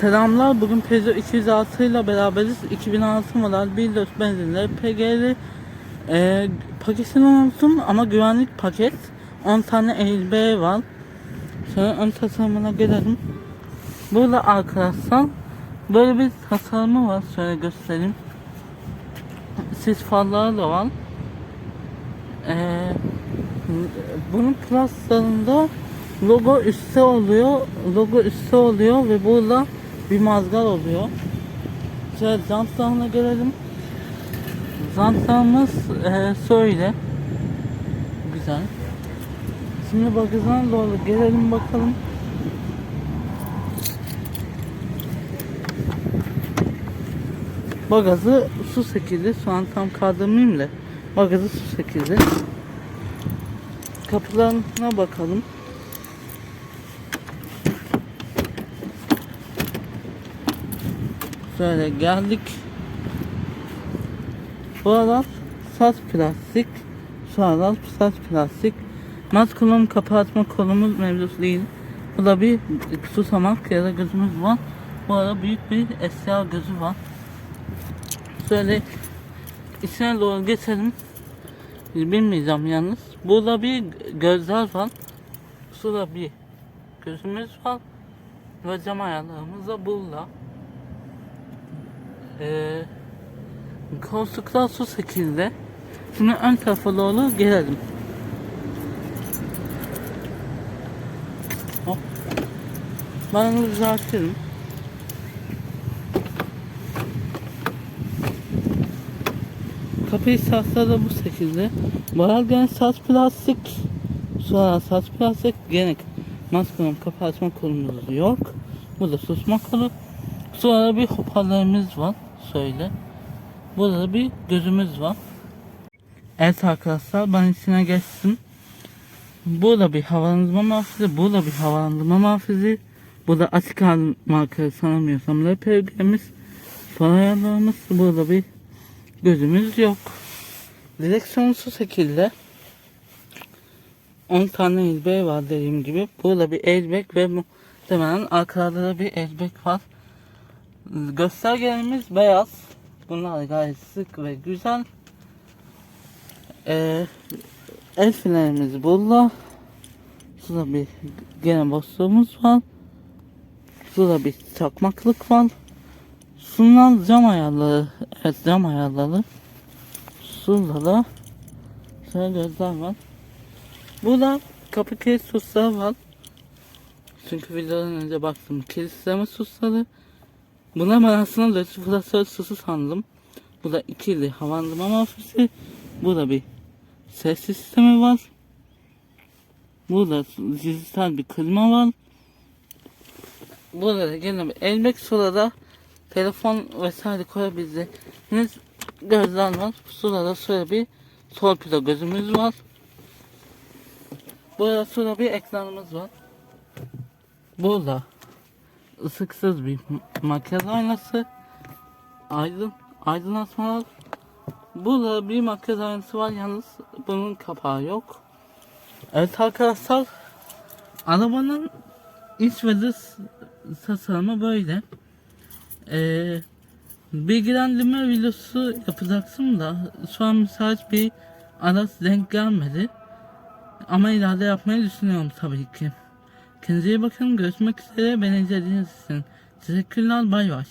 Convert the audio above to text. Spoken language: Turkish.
Selamlar. Bugün Peugeot 206 ile beraberiz. 2006 model 1.4 benzinli PG'li e, paketini unuttum ama güvenlik paket. 10 tane airbag var. Şöyle ön tasarımına gelelim. Burada arkadaşlar böyle bir tasarımı var. Şöyle göstereyim. Sis farları da var. Ee, bunun pluslarında logo üstte oluyor. Logo üstte oluyor ve burada bir mazgal oluyor. Şöyle jantlarına gelelim. Jantlarımız e, şöyle. Güzel. Şimdi bagajına doğru gelelim bakalım. Bagajı su şekilde. Şu an tam kaldırmayayım da. Bagajı su şekilde. Kapılarına bakalım. Şöyle geldik. Buralar saz plastik. Şuralar saz plastik. Maz kullanım kapatma kolumuz mevcut değil. Bu da bir susamak ya da gözümüz var. Bu arada büyük bir esya gözü var. Şöyle içine doğru geçelim. Bilmeyeceğim yalnız. Burada bir gözler var. Şurada bir gözümüz var. Ve cam ayarlarımız da burada. Ee, koltuklar su şekilde. Şimdi ön tarafa doğru gelelim. Hop. Ben onu düzeltirim. Kapıyı satsa da bu şekilde. Bayağı gene saç plastik. Sonra saç plastik gene maskanın kapı açma kolumuz yok. Bu da susma kolu. Sonra bir hoparlörümüz var. Şöyle. Burada da bir gözümüz var. Evet arkadaşlar ben içine geçtim. Burada bir havalandırma mahfizi, burada bir havalandırma mahfizi. Burada açık marka sanamıyorsam LPG'miz. Far ayarlarımız. Burada bir gözümüz yok. Direksiyon şu şekilde. 10 tane airbag var dediğim gibi. Burada bir airbag ve muhtemelen arkada da bir airbag var. Göstergelerimiz beyaz. Bunlar gayet sık ve güzel. Ee, el fenerimiz burada. Şurada bir gene boşluğumuz var. Şurada bir çakmaklık var. Sunulan cam ayarları. Evet cam ayarları. Şurada da şöyle gözler var. Burada kapı kilit susları var. Çünkü videodan önce baktım kilitleme susları. Buna ben aslında lötiflasör susu sandım. Bu da ikili havalandırma mafisi. Burada bir ses sistemi var. Burada dijital bir klima var. Burada da gene bir elmek sırada telefon vesaire koyabileceğiniz gözler var. Sırada şöyle bir torpido gözümüz var. Burada şurada bir ekranımız var. Burada ısıksız bir makyaj aynası. Aydın, aydınlatmalar. Burada bir makyaj aynası var yalnız bunun kapağı yok. Evet arkadaşlar arabanın iç ve dış tasarımı böyle. Ee, bilgilendirme videosu yapacaktım da şu an müsait bir araç denk gelmedi. Ama ileride yapmayı düşünüyorum tabii ki. Kendinize iyi bakın. Görüşmek üzere. Beni izlediğiniz için. Teşekkürler. Bay bay.